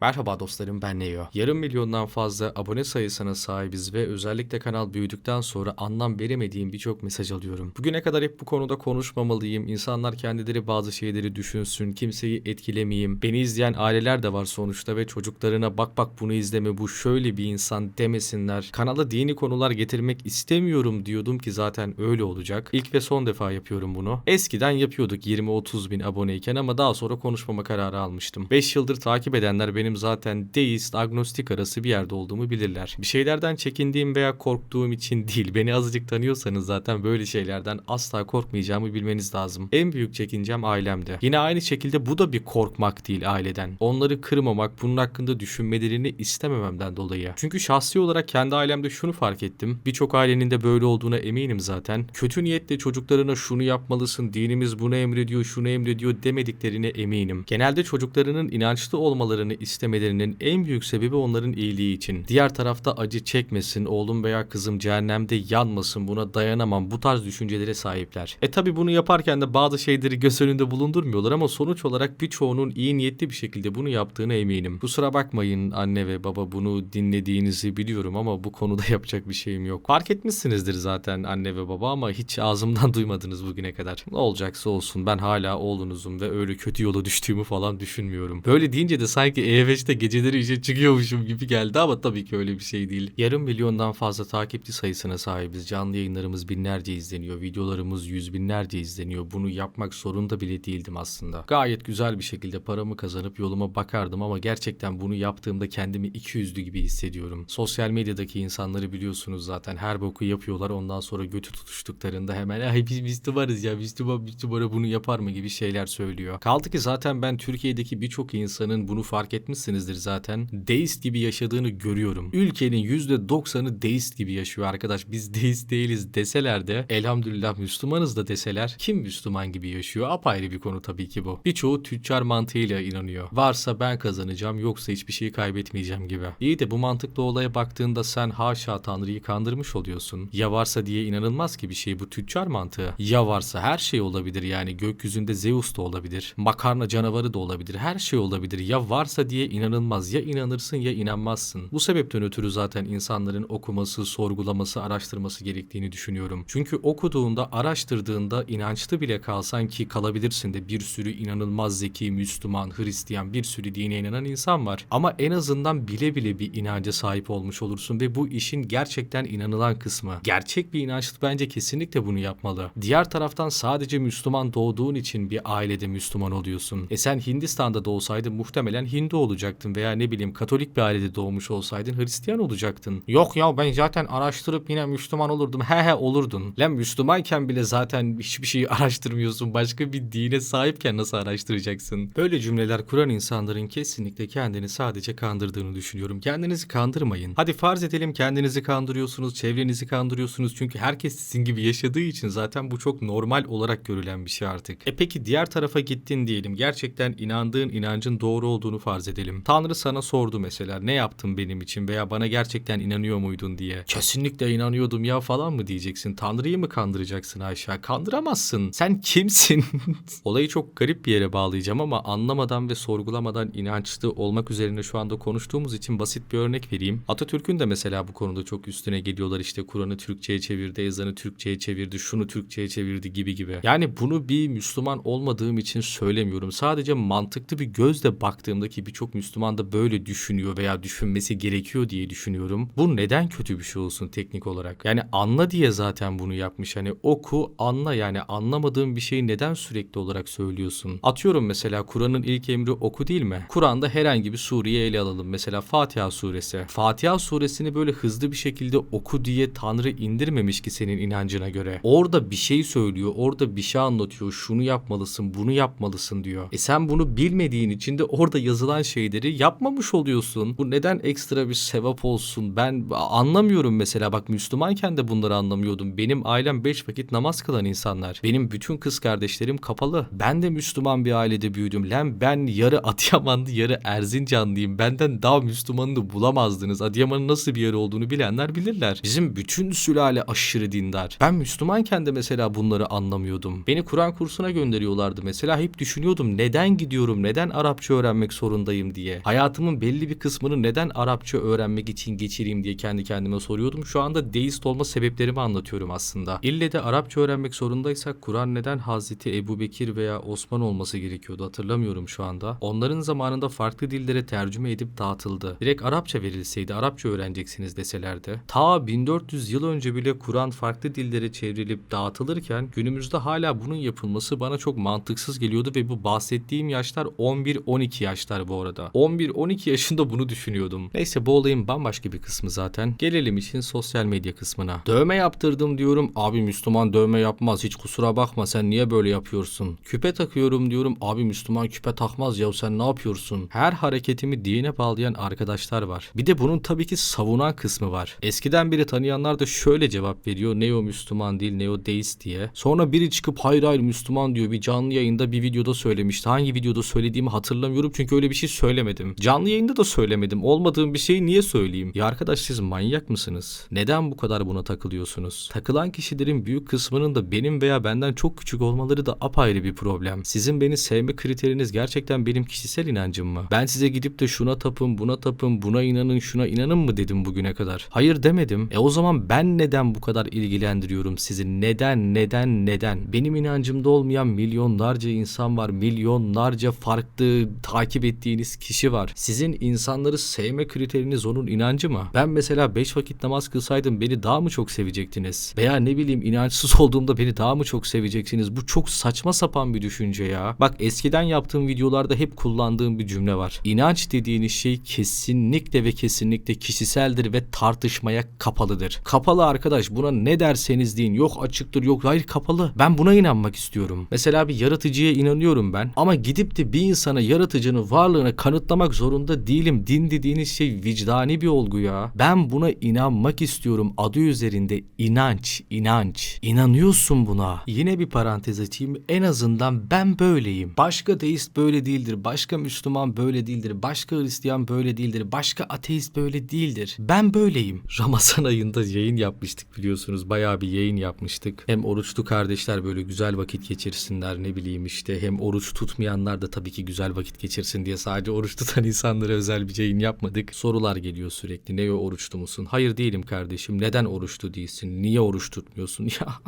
Merhaba dostlarım ben Neo. Yarım milyondan fazla abone sayısına sahibiz ve özellikle kanal büyüdükten sonra anlam veremediğim birçok mesaj alıyorum. Bugüne kadar hep bu konuda konuşmamalıyım. İnsanlar kendileri bazı şeyleri düşünsün, kimseyi etkilemeyeyim. Beni izleyen aileler de var sonuçta ve çocuklarına bak bak bunu izleme bu şöyle bir insan demesinler. Kanala dini konular getirmek istemiyorum diyordum ki zaten öyle olacak. İlk ve son defa yapıyorum bunu. Eskiden yapıyorduk 20-30 bin aboneyken ama daha sonra konuşmama kararı almıştım. 5 yıldır takip edenler benim zaten deist, agnostik arası bir yerde olduğumu bilirler. Bir şeylerden çekindiğim veya korktuğum için değil. Beni azıcık tanıyorsanız zaten böyle şeylerden asla korkmayacağımı bilmeniz lazım. En büyük çekincem ailemde. Yine aynı şekilde bu da bir korkmak değil aileden. Onları kırmamak, bunun hakkında düşünmelerini istemememden dolayı. Çünkü şahsi olarak kendi ailemde şunu fark ettim. Birçok ailenin de böyle olduğuna eminim zaten. Kötü niyetle çocuklarına şunu yapmalısın, dinimiz bunu emrediyor, şunu emrediyor demediklerine eminim. Genelde çocuklarının inançlı olmalarını istemelerinin en büyük sebebi onların iyiliği için. Diğer tarafta acı çekmesin, oğlum veya kızım cehennemde yanmasın, buna dayanamam bu tarz düşüncelere sahipler. E tabi bunu yaparken de bazı şeyleri göz önünde bulundurmuyorlar ama sonuç olarak birçoğunun iyi niyetli bir şekilde bunu yaptığına eminim. Kusura bakmayın anne ve baba bunu dinlediğinizi biliyorum ama bu konuda yapacak bir şeyim yok. Fark etmişsinizdir zaten anne ve baba ama hiç ağzımdan duymadınız bugüne kadar. Ne olacaksa olsun ben hala oğlunuzum ve öyle kötü yola düştüğümü falan düşünmüyorum. Böyle deyince de sanki E5'te geceleri işe çıkıyormuşum gibi geldi ama tabii ki öyle bir şey değil. Yarım milyondan fazla takipçi sayısına sahibiz. Canlı yayınlarımız binlerce izleniyor. Videolarımız yüz binlerce izleniyor. Bunu yapmak zorunda bile değildim aslında. Gayet güzel bir şekilde paramı kazanıp yoluma bakardım ama gerçekten bunu yaptığımda kendimi iki yüzlü gibi hissediyorum. Sosyal medyadaki insanları biliyorsunuz zaten her boku yapıyorlar ondan sonra götü tutuştuklarında hemen ay biz Müslümanız ya Müslüman Müslümana bunu yapar mı gibi şeyler söylüyor. Kaldı ki zaten ben Türkiye'deki birçok insanın bunu fark etmişsinizdir zaten. Deist gibi yaşadığını görüyorum. Ülkenin %90'ı deist gibi yaşıyor arkadaş. Biz deist değiliz deseler de elhamdülillah Müslümanız da deseler kim Müslüman gibi yaşıyor? Apayrı bir konu tabii ki bu. Birçoğu tüccar mantığıyla inanıyor. Varsa ben kazanacağım yoksa hiçbir şeyi kaybetmeyeceğim gibi. İyi de bu mantıklı olaya baktığında sen haşa Tanrı'yı kandırmış oluyorsun. Ya varsa diye inanılmaz ki bir şey bu tüccar mantığı. Ya varsa her şey olabilir yani gökyüzünde Zeus da olabilir. Makarna canavarı da olabilir. Her şey olabilir. Ya varsa diye inanılmaz. Ya inanırsın ya inanmazsın. Bu sebepten ötürü zaten insanların okuması, sorgulaması, araştırması gerektiğini düşünüyorum. Çünkü okuduğunda, araştırdığında inançlı bile kalsan ki kalabilirsin de bir sürü inanılmaz zeki, Müslüman, Hristiyan bir sürü dine inanan insan var. Ama en azından bile bile bir inanca sahip olmuş olursun ve bu işin gerçekten inanılan kısmı. Gerçek bir inançlı bence kesinlikle bunu yapmalı. Diğer taraftan sadece Müslüman doğduğun için bir ailede Müslüman oluyorsun. E sen Hindistan'da doğsaydın muhtemelen Hindu olacaktın veya ne bileyim Katolik bir ailede doğmuş olsaydın Hristiyan olacaktın. Yok ya ben zaten araştırıp yine Müslüman olurdum. He he olurdun. Lan Müslümanken bile zaten hiçbir şeyi araştırmıyorsun. Başka bir dine sahipken nasıl araştıracaksın? Böyle cümleler kuran insanların kesinlikle kendini sadece kandırdığını düşünüyorum. Kendinizi kandırmayın. Hadi farz edelim kendinizi kandırıyorsunuz, çevrenizi kandırıyorsunuz. Çünkü herkes sizin gibi yaşadığı için zaten bu çok normal olarak görülen bir şey artık. E peki diğer tarafa gittin diyelim. Gerçekten inandığın inancın doğru olduğunu farz edelim. Tanrı sana sordu mesela ne yaptın benim için veya bana gerçekten inanıyor muydun diye. Kesinlikle inanıyordum ya falan mı diyeceksin? Tanrı'yı mı kandıracaksın Ayşe? Kandıramazsın. Sen kimsin? Olayı çok garip bir yere bağlayacağım ama anlamadan ve sorgulamadan inançlı olmak üzerine şu anda konuştuğumuz için basit bir örnek vereyim. Atatürk'ün de mesela bu konuda çok üstüne geliyorlar işte Kur'an'ı Türkçe'ye çevirdi, ezanı Türkçe'ye çevirdi, şunu Türkçe'ye çevirdi gibi gibi. Yani bunu bir Müslüman olmadığım için söylemiyorum. Sadece mantıklı bir gözle baktığımdaki birçok Müslüman da böyle düşünüyor veya düşünmesi gerekiyor diye düşünüyorum. Bu neden kötü bir şey olsun teknik olarak? Yani anla diye zaten bunu yapmış. Hani oku, anla yani anlamadığın bir şeyi neden sürekli olarak söylüyorsun? Atıyorum mesela Kur'an'ın ilk emri oku değil mi? Kur'an'da herhangi bir sureyi ele alalım. Mesela Fatiha suresi. Fatiha suresini böyle hızlı bir şekilde oku diye Tanrı indirmemiş ki senin inancına göre. Orada bir şey söylüyor, orada bir şey anlatıyor. Şunu yapmalısın, bunu yapmalısın diyor. E sen bunu bilmediğin için de orada yazılan şeyleri yapmamış oluyorsun. Bu neden ekstra bir sevap olsun? Ben anlamıyorum mesela bak Müslümanken de bunları anlamıyordum. Benim ailem 5 vakit namaz kılan insanlar. Benim bütün kız kardeşlerim kapalı. Ben de Müslüman bir ailede büyüdüm. Lan ben yarı Adıyamanlı yarı Erzincanlıyım. Benden daha Müslümanını bulamazdınız. Adıyaman'ın nasıl bir yer olduğunu bilenler bilirler. Bizim bütün sülale aşırı dindar. Ben Müslümanken de mesela bunları anlamıyordum. Beni Kur'an kursuna gönderiyorlardı mesela. Hep düşünüyordum neden gidiyorum, neden Arapça öğrenmek zorundayım olayım diye. Hayatımın belli bir kısmını neden Arapça öğrenmek için geçireyim diye kendi kendime soruyordum. Şu anda deist olma sebeplerimi anlatıyorum aslında. İlle de Arapça öğrenmek zorundaysak Kur'an neden Hazreti Ebu Bekir veya Osman olması gerekiyordu hatırlamıyorum şu anda. Onların zamanında farklı dillere tercüme edip dağıtıldı. Direkt Arapça verilseydi Arapça öğreneceksiniz deselerdi. Ta 1400 yıl önce bile Kur'an farklı dillere çevrilip dağıtılırken günümüzde hala bunun yapılması bana çok mantıksız geliyordu ve bu bahsettiğim yaşlar 11-12 yaşlar bu arada. 11-12 yaşında bunu düşünüyordum. Neyse bu olayın bambaşka bir kısmı zaten. Gelelim işin sosyal medya kısmına. Dövme yaptırdım diyorum. Abi Müslüman dövme yapmaz. Hiç kusura bakma sen niye böyle yapıyorsun? Küpe takıyorum diyorum. Abi Müslüman küpe takmaz ya sen ne yapıyorsun? Her hareketimi dine bağlayan arkadaşlar var. Bir de bunun tabii ki savunan kısmı var. Eskiden biri tanıyanlar da şöyle cevap veriyor. Neo Müslüman değil, Neo deist diye. Sonra biri çıkıp hayır hayır Müslüman diyor. Bir canlı yayında bir videoda söylemişti. Hangi videoda söylediğimi hatırlamıyorum çünkü öyle bir şey söylemedim. Canlı yayında da söylemedim. Olmadığım bir şeyi niye söyleyeyim? Ya arkadaş siz manyak mısınız? Neden bu kadar buna takılıyorsunuz? Takılan kişilerin büyük kısmının da benim veya benden çok küçük olmaları da apayrı bir problem. Sizin beni sevme kriteriniz gerçekten benim kişisel inancım mı? Ben size gidip de şuna tapın, buna tapın, buna inanın, şuna inanın mı dedim bugüne kadar? Hayır demedim. E o zaman ben neden bu kadar ilgilendiriyorum sizi? Neden, neden, neden? Benim inancımda olmayan milyonlarca insan var. Milyonlarca farklı takip ettiğiniz kişi var. Sizin insanları sevme kriteriniz onun inancı mı? Ben mesela 5 vakit namaz kılsaydım beni daha mı çok sevecektiniz? Veya ne bileyim inançsız olduğumda beni daha mı çok seveceksiniz? Bu çok saçma sapan bir düşünce ya. Bak eskiden yaptığım videolarda hep kullandığım bir cümle var. İnanç dediğiniz şey kesinlikle ve kesinlikle kişiseldir ve tartışmaya kapalıdır. Kapalı arkadaş buna ne derseniz deyin. Yok açıktır yok hayır kapalı. Ben buna inanmak istiyorum. Mesela bir yaratıcıya inanıyorum ben. Ama gidip de bir insana yaratıcının varlığını kanıtlamak zorunda değilim. Din dediğiniz şey vicdani bir olgu ya. Ben buna inanmak istiyorum. Adı üzerinde inanç, inanç. İnanıyorsun buna. Yine bir parantez açayım. En azından ben böyleyim. Başka deist böyle değildir. Başka Müslüman böyle değildir. Başka Hristiyan böyle değildir. Başka ateist böyle değildir. Ben böyleyim. Ramazan ayında yayın yapmıştık biliyorsunuz. Bayağı bir yayın yapmıştık. Hem oruçlu kardeşler böyle güzel vakit geçirsinler ne bileyim işte. Hem oruç tutmayanlar da tabii ki güzel vakit geçirsin diye sadece oruç tutan insanlara özel bir yayın yapmadık. Sorular geliyor sürekli. Ne oruçlu musun? Hayır değilim kardeşim. Neden oruçlu değilsin? Niye oruç tutmuyorsun? Ya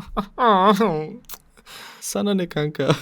sana ne kanka?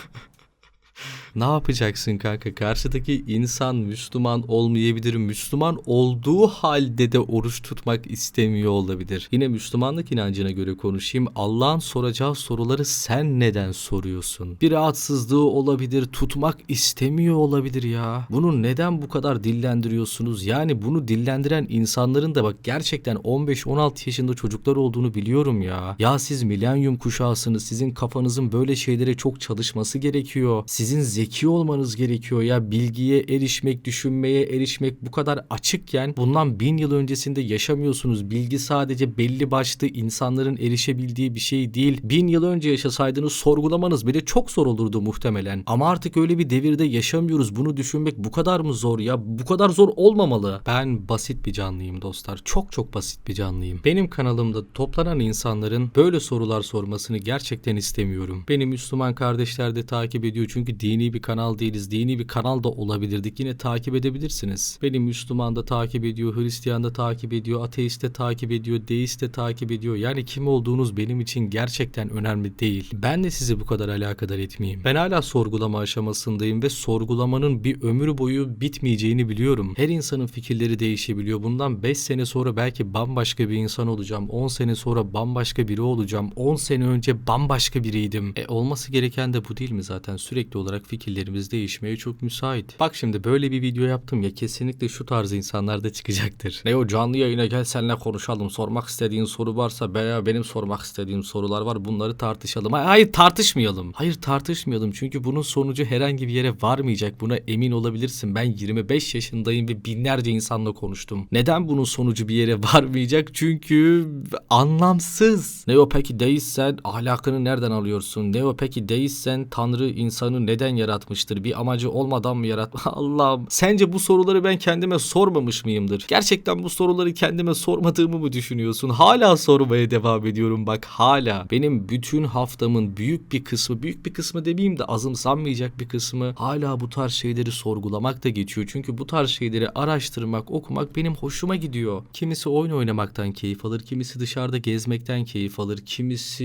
Ne yapacaksın kanka? Karşıdaki insan Müslüman olmayabilir. Müslüman olduğu halde de oruç tutmak istemiyor olabilir. Yine Müslümanlık inancına göre konuşayım. Allah'ın soracağı soruları sen neden soruyorsun? Bir rahatsızlığı olabilir, tutmak istemiyor olabilir ya. Bunu neden bu kadar dillendiriyorsunuz? Yani bunu dillendiren insanların da bak gerçekten 15-16 yaşında çocuklar olduğunu biliyorum ya. Ya siz milenyum kuşağısınız. Sizin kafanızın böyle şeylere çok çalışması gerekiyor. Sizin zeki olmanız gerekiyor ya. Bilgiye erişmek, düşünmeye erişmek bu kadar açıkken bundan bin yıl öncesinde yaşamıyorsunuz. Bilgi sadece belli başlı insanların erişebildiği bir şey değil. Bin yıl önce yaşasaydınız sorgulamanız bile çok zor olurdu muhtemelen. Ama artık öyle bir devirde yaşamıyoruz. Bunu düşünmek bu kadar mı zor ya? Bu kadar zor olmamalı. Ben basit bir canlıyım dostlar. Çok çok basit bir canlıyım. Benim kanalımda toplanan insanların böyle sorular sormasını gerçekten istemiyorum. Beni Müslüman kardeşler de takip ediyor çünkü dini bir kanal değiliz. Dini bir kanal da olabilirdik. Yine takip edebilirsiniz. Beni Müslüman da takip ediyor, Hristiyan da takip ediyor, ateist de takip ediyor, deist de takip ediyor. Yani kim olduğunuz benim için gerçekten önemli değil. Ben de sizi bu kadar alakadar etmeyeyim. Ben hala sorgulama aşamasındayım ve sorgulamanın bir ömür boyu bitmeyeceğini biliyorum. Her insanın fikirleri değişebiliyor. Bundan 5 sene sonra belki bambaşka bir insan olacağım. 10 sene sonra bambaşka biri olacağım. 10 sene önce bambaşka biriydim. E olması gereken de bu değil mi zaten? Sürekli olarak fikirlerimiz değişmeye çok müsait. Bak şimdi böyle bir video yaptım ya kesinlikle şu tarz insanlar da çıkacaktır. Ne o canlı yayına gel seninle konuşalım. Sormak istediğin soru varsa veya benim sormak istediğim sorular var bunları tartışalım. Hayır, tartışmayalım. Hayır tartışmayalım çünkü bunun sonucu herhangi bir yere varmayacak. Buna emin olabilirsin. Ben 25 yaşındayım ve binlerce insanla konuştum. Neden bunun sonucu bir yere varmayacak? Çünkü anlamsız. Ne o peki değilsen ahlakını nereden alıyorsun? Ne o peki değilsen Tanrı insanı neden neden yaratmıştır? Bir amacı olmadan mı yarat? Allah'ım. Sence bu soruları ben kendime sormamış mıyımdır? Gerçekten bu soruları kendime sormadığımı mı düşünüyorsun? Hala sormaya devam ediyorum bak hala. Benim bütün haftamın büyük bir kısmı, büyük bir kısmı demeyeyim de azımsanmayacak bir kısmı hala bu tarz şeyleri sorgulamak da geçiyor. Çünkü bu tarz şeyleri araştırmak, okumak benim hoşuma gidiyor. Kimisi oyun oynamaktan keyif alır, kimisi dışarıda gezmekten keyif alır, kimisi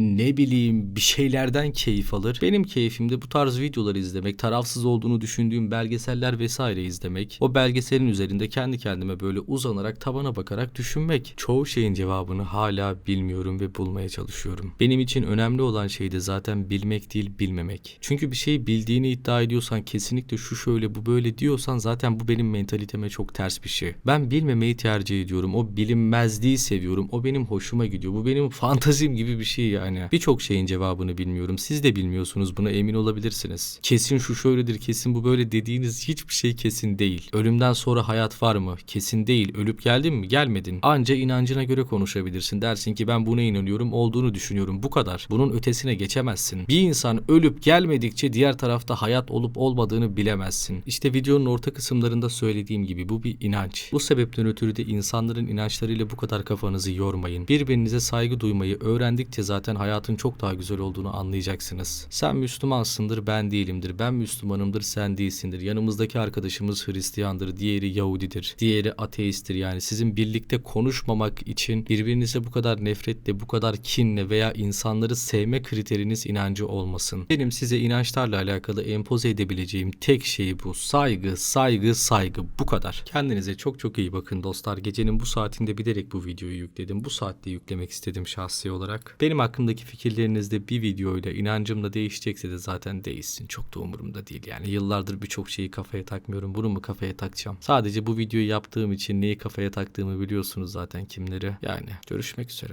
ne bileyim bir şeylerden keyif alır. Benim keyfim de bu tarz videoları izlemek, tarafsız olduğunu düşündüğüm belgeseller vesaire izlemek. O belgeselin üzerinde kendi kendime böyle uzanarak tabana bakarak düşünmek. Çoğu şeyin cevabını hala bilmiyorum ve bulmaya çalışıyorum. Benim için önemli olan şey de zaten bilmek değil bilmemek. Çünkü bir şeyi bildiğini iddia ediyorsan kesinlikle şu şöyle bu böyle diyorsan zaten bu benim mentaliteme çok ters bir şey. Ben bilmemeyi tercih ediyorum. O bilinmezliği seviyorum. O benim hoşuma gidiyor. Bu benim fantazim gibi bir şey yani. Birçok şeyin cevabını bilmiyorum. Siz de bilmiyorsunuz. Buna emin olabilirsiniz. Kesin şu şöyledir, kesin bu böyle dediğiniz hiçbir şey kesin değil. Ölümden sonra hayat var mı? Kesin değil. Ölüp geldin mi? Gelmedin. Anca inancına göre konuşabilirsin. Dersin ki ben buna inanıyorum, olduğunu düşünüyorum. Bu kadar. Bunun ötesine geçemezsin. Bir insan ölüp gelmedikçe diğer tarafta hayat olup olmadığını bilemezsin. İşte videonun orta kısımlarında söylediğim gibi bu bir inanç. Bu sebepten ötürü de insanların inançlarıyla bu kadar kafanızı yormayın. Birbirinize saygı duymayı öğrendikçe zaten hayatın çok daha güzel olduğunu anlayacaksınız. Sen Müslümansındır, ben değilimdir. Ben Müslümanımdır, sen değilsindir. Yanımızdaki arkadaşımız Hristiyandır, diğeri Yahudidir, diğeri ateisttir. Yani sizin birlikte konuşmamak için birbirinize bu kadar nefretle, bu kadar kinle veya insanları sevme kriteriniz inancı olmasın. Benim size inançlarla alakalı empoze edebileceğim tek şey bu. Saygı, saygı, saygı. Bu kadar. Kendinize çok çok iyi bakın dostlar. Gecenin bu saatinde bilerek bu videoyu yükledim. Bu saatte yüklemek istedim şahsi olarak. Benim hakkımdaki fikirleriniz de bir videoyla inancımla değişecekse de zaten değişsin. Çok da umurumda değil yani. Yıllardır birçok şeyi kafaya takmıyorum. Bunu mu kafaya takacağım? Sadece bu videoyu yaptığım için neyi kafaya taktığımı biliyorsunuz zaten kimleri. Yani görüşmek üzere.